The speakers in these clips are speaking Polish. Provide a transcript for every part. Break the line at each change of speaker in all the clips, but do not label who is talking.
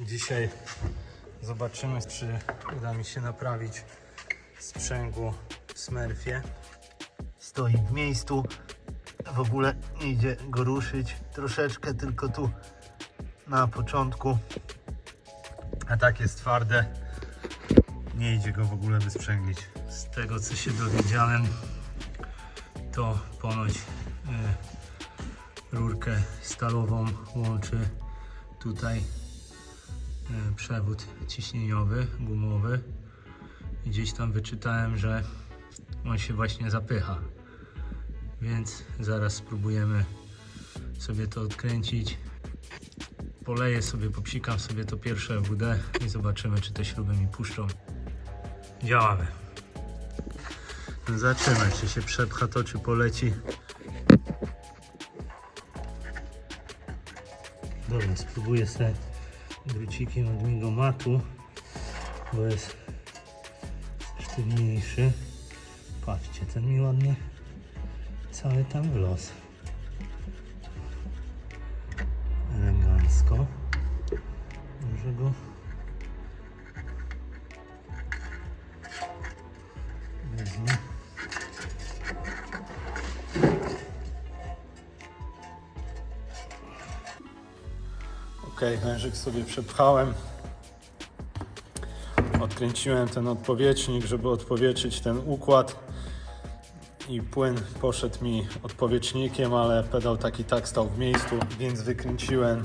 Dzisiaj zobaczymy, czy uda mi się naprawić sprzęgło w Smurfie. Stoi w miejscu. W ogóle nie idzie go ruszyć. Troszeczkę tylko tu na początku. A tak jest twarde. Nie idzie go w ogóle wysprzęglić. Z tego co się dowiedziałem, to ponoć y, rurkę stalową łączy tutaj y, przewód ciśnieniowy, gumowy. Gdzieś tam wyczytałem, że on się właśnie zapycha. Więc zaraz spróbujemy sobie to odkręcić. Poleję sobie, popsikam sobie to pierwsze WD i zobaczymy, czy te śruby mi puszczą. Działamy. Zobaczymy, czy się przepcha to, czy poleci. Dobra, spróbuję sobie drucikiem od migomatu, bo jest sztywniejszy. Patrzcie, ten mi ładnie cały tam w los. Elegancko. Może go Ok, wężyk sobie przepchałem. Odkręciłem ten odpowietrznik, żeby odpowietrzyć ten układ. I płyn poszedł mi odpowietrznikiem, ale pedał taki tak stał w miejscu, więc wykręciłem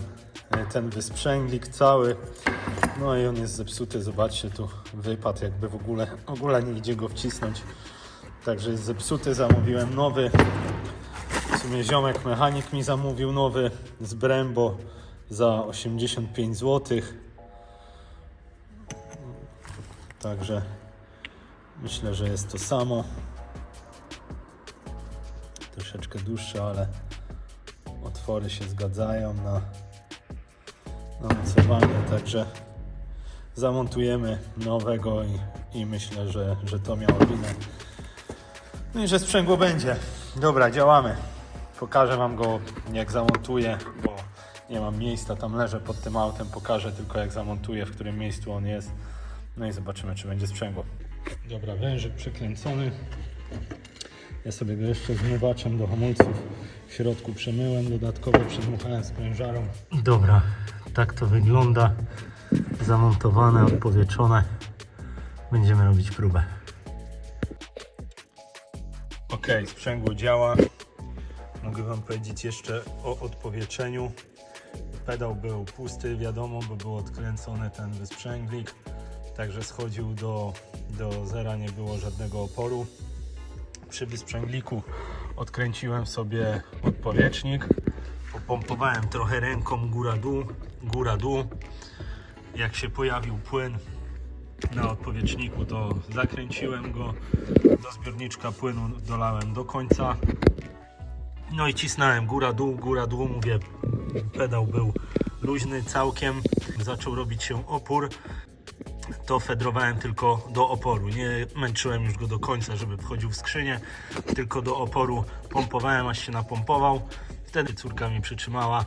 e, ten wysprzęglik cały. No i on jest zepsuty, zobaczcie tu wypadł jakby w ogóle, w ogóle nie idzie go wcisnąć. Także jest zepsuty, zamówiłem nowy. W sumie ziomek mechanik mi zamówił nowy z Brembo za 85 zł. Także myślę, że jest to samo. Troszeczkę dłuższe, ale otwory się zgadzają na, na mocowanie, także zamontujemy nowego i, i myślę, że, że to miało winę. No i że sprzęgło będzie. Dobra, działamy. Pokażę Wam go jak zamontuję, bo nie mam miejsca, tam leżę pod tym autem, pokażę tylko jak zamontuję, w którym miejscu on jest. No i zobaczymy, czy będzie sprzęgło. Dobra, wężyk przykręcony. Ja sobie go jeszcze zmywaczem do hamulców w środku przemyłem, dodatkowo przedmuchałem sprężarą. Dobra, tak to wygląda. Zamontowane, odpowietrzone. Będziemy robić próbę. Ok, sprzęgło działa. Mogę Wam powiedzieć jeszcze o odpowietrzeniu. Pedał był pusty, wiadomo, bo był odkręcony ten wysprzęglik. Także schodził do, do zera, nie było żadnego oporu. Przy wysprzęgliku odkręciłem sobie odpowietrznik. Popompowałem trochę ręką góra-dół, góra-dół. Jak się pojawił płyn na odpowietrzniku, to zakręciłem go. Do zbiorniczka płynu dolałem do końca. No i cisnąłem góra-dół, góra-dół, mówię, pedał był luźny całkiem. Zaczął robić się opór. To fedrowałem tylko do oporu. Nie męczyłem już go do końca, żeby wchodził w skrzynię, tylko do oporu pompowałem, aż się napompował. Wtedy córka mi przytrzymała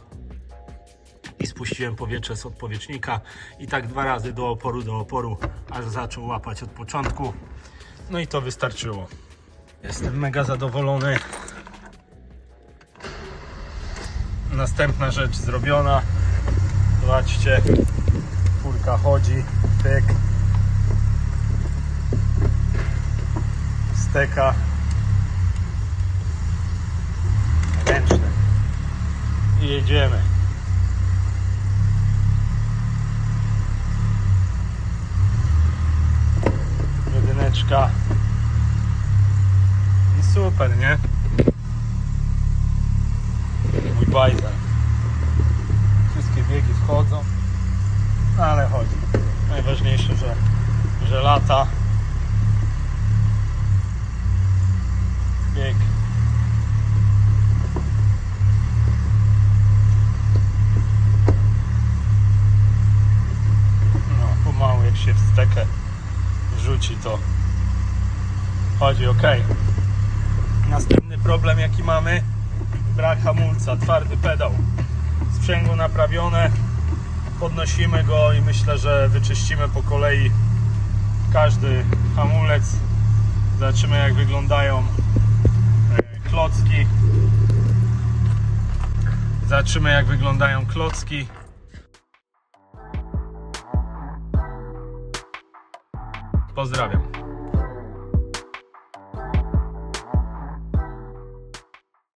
i spuściłem powietrze z odpowietrznika i tak dwa razy do oporu, do oporu, aż zaczął łapać od początku. No i to wystarczyło. Jestem mega zadowolony. Następna rzecz zrobiona. Zobaczcie, furka chodzi, pyk. Steka. Ręczne. I jedziemy. Jedyneczka. I super, nie? Bajzel. Wszystkie biegi wchodzą. No ale chodzi. Najważniejsze, że, że lata. Bieg. No, pomału jak się w stekę wrzuci to chodzi ok. Następny problem jaki mamy brak hamulca, twardy pedał. Sprzęgło naprawione, podnosimy go i myślę, że wyczyścimy po kolei każdy hamulec. Zobaczymy jak wyglądają e, klocki. Zobaczymy jak wyglądają klocki. Pozdrawiam.